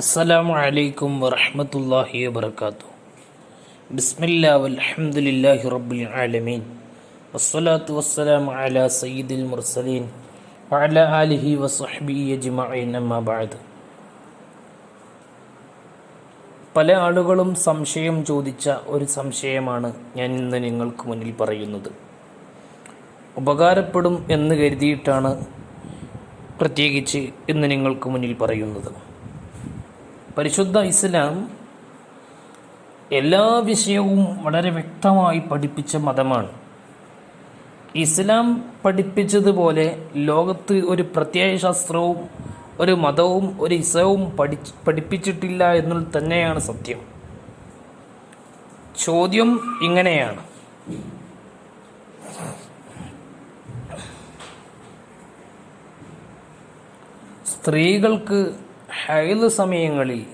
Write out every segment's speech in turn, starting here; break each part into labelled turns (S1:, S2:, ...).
S1: അസ്സലാമു അലൈക്കും വറഹമത്തല്ലാഹി വബർക്കാത്തു ബിസ്മില്ലാ വൽഹംദുലില്ലാഹി റബ്ബിൽ ആലമീൻ. വസ്സലാത്തു വസ്സലാമു അലാ സയ്യിദിൽ മുർസലീൻ വഅല ആലിഹി വസഹ്ബിഹി അജ്മഈൻ ബഅദ്. പല ആളുകളും സംശയം ചോദിച്ച ഒരു സംശയമാണ് ഞാൻ ഇന്ന് നിങ്ങൾക്ക് മുന്നിൽ പറയുന്നത്. ഉപകാരപ്പെടും എന്ന് കരുതിയിട്ടാണ് പ്രത്യേകിച്ച് ഇന്ന് നിങ്ങൾക്ക് മുന്നിൽ പറയുന്നത്. പരിശുദ്ധ ഇസ്ലാം എല്ലാ വിഷയവും വളരെ വ്യക്തമായി പഠിപ്പിച്ച മതമാണ്. ഇസ്ലാം പഠിപ്പിച്ചതുപോലെ ലോകത്ത് ഒരു പ്രത്യയശാസ്ത്രവും ഒരു മതവും ഒരു ഇസവും പഠി പഠിപ്പിച്ചിട്ടില്ല എന്നുള്ളത് തന്നെയാണ് സത്യം. ചോദ്യം ഇങ്ങനെയാണ്. സ്ത്രീകൾക്ക് ഹൈൽ സമയങ്ങളിൽ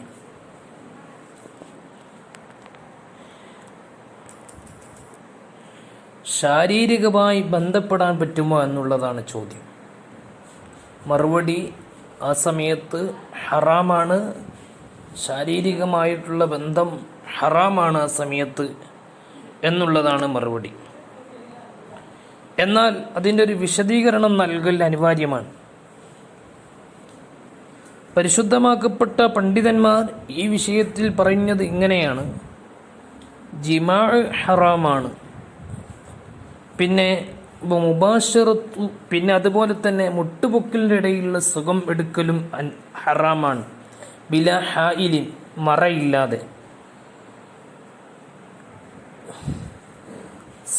S1: ശാരീരികമായി ബന്ധപ്പെടാൻ പറ്റുമോ എന്നുള്ളതാണ് ചോദ്യം. മറുപടി ആ സമയത്ത് ഹറാമാണ്. ശാരീരികമായിട്ടുള്ള ബന്ധം ഹറാമാണ് ആ സമയത്ത് എന്നുള്ളതാണ് മറുപടി. എന്നാൽ അതിന്റെ ഒരു വിശദീകരണം നൽകൽ അനിവാര്യമാണ്. പരിശുദ്ധമാക്കപ്പെട്ട പണ്ഡിതന്മാർ ഈ വിഷയത്തിൽ പറയുന്നത് ഇങ്ങനെയാണ്. ജിമാ ഹറാമാണ്. പിന്നെ മുബാഷറത്തു പിന്നെ അതുപോലെ തന്നെ മുട്ടുപൊക്കലിന്റെ ഇടയിലുള്ള സുഖം എടുക്കലും ഹറാമാണ്. ബില ഹായിലിൻ മറയില്ലാതെ.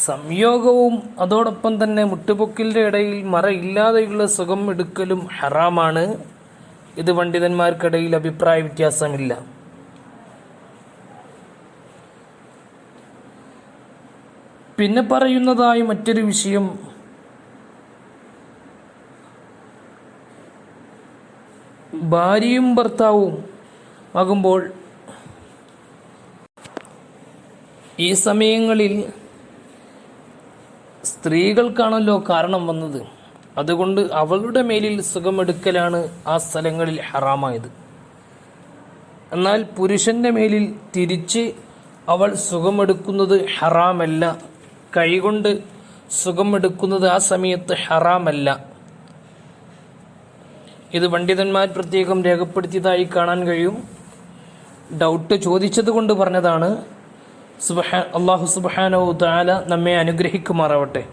S1: സംയോഗവും അതോടൊപ്പം തന്നെ മുട്ടുപൊക്കലിന്റെ ഇടയിൽ മറയില്ലാതെയുള്ള സുഖം എടുക്കലും ഹറാമാണ്. ഇത് പണ്ഡിതന്മാർക്കിടയിൽ അഭിപ്രായ വ്യത്യാസമില്ല. പിന്നെ പറയുന്നതായി മറ്റൊരു വിഷയം ഭാര്യയും ഭർത്താവും ആകുമ്പോൾ ഈ സമയങ്ങളിൽ സ്ത്രീകൾക്കാണല്ലോ കാരണം വന്നത്. അതുകൊണ്ട് അവളുടെ മേലിൽ സുഖമെടുക്കലാണ് ആ സ്ഥലങ്ങളിൽ ഹറാമായത്. എന്നാൽ പുരുഷന്റെ മേലിൽ തിരിച്ച് അവൾ സുഖമെടുക്കുന്നത് ഹറാമല്ല. കൈകൊണ്ട് സുഖമെടുക്കുന്നത് ആ സമയത്ത് ഹറാമല്ല. ഇത് പണ്ഡിതന്മാർ പ്രത്യേകം രേഖപ്പെടുത്തിയതായി കാണാൻ കഴിയും. ഡൗട്ട് ചോദിച്ചത് കൊണ്ട് പറഞ്ഞതാണ് സുബഹാ അള്ളാഹു സുബാനോ താല നമ്മെ അനുഗ്രഹിക്കുമാറാവട്ടെ.